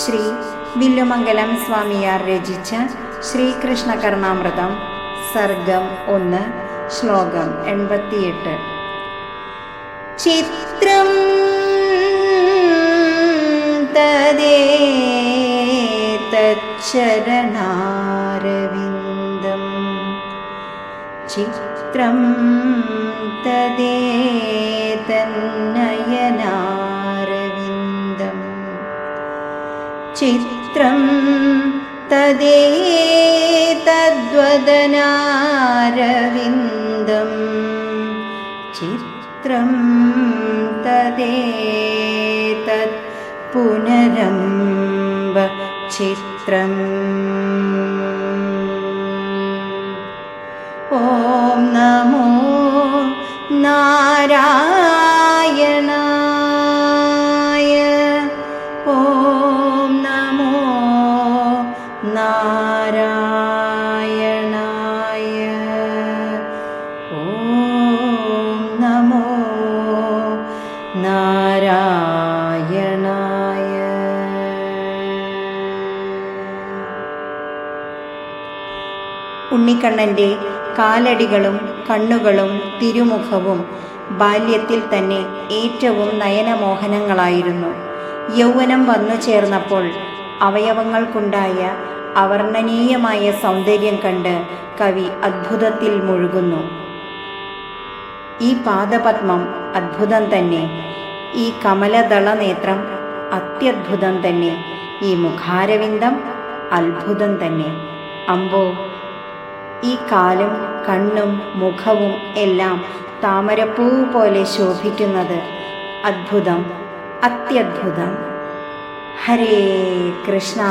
ശ്രീ വില്ലുമംഗലം സ്വാമിയാർ രചിച്ച ശ്രീകൃഷ്ണ കർണാമൃതം സർഗം ഒന്ന് ശ്ലോകം എൺപത്തിയെട്ട്. ചിത്രം തരണാരവിന്ദം ചിത്രം തദ്ദേതന്നയനാരവിന്ദം ചിത്രം തദ്ദേതദ്വദനാരവിന്ദം ചിത്രം തദ്ദേതത് പുനരംബ ചിത്രം. ഓം നമോ നാരായണായ നാരായണായ. ഓം നമോ നാരായണായ. ഉണ്ണിക്കണ്ണന്റെ കാലടികളും കണ്ണുകളും തിരുമുഖവും ബാല്യത്തിൽ തന്നെ ഏറ്റവും നയനമോഹനങ്ങളായിരുന്നു. യൗവനം വന്നു ചേർന്നപ്പോൾ അവയവങ്ങൾക്കുണ്ടായ അവർണനീയമായ സൗന്ദര്യം കണ്ട് കവി അത്ഭുതത്തിൽ മുഴുകുന്നു. ഈ പാദപത്മം അത്ഭുതം തന്നെ. ഈ കമലദള നേത്രം അത്യത്ഭുതം തന്നെ. ഈ മുഖാരവിന്ദം അത്ഭുതം തന്നെ. അമ്പോ ഈ കാലും കണ്ണും മുഖവും എല്ലാം താമരപ്പൂ പോലെ ശോഭിക്കുന്നത് അത്ഭുതം അത്യദ്ഭുതം ഹരേ കൃഷ്ണ.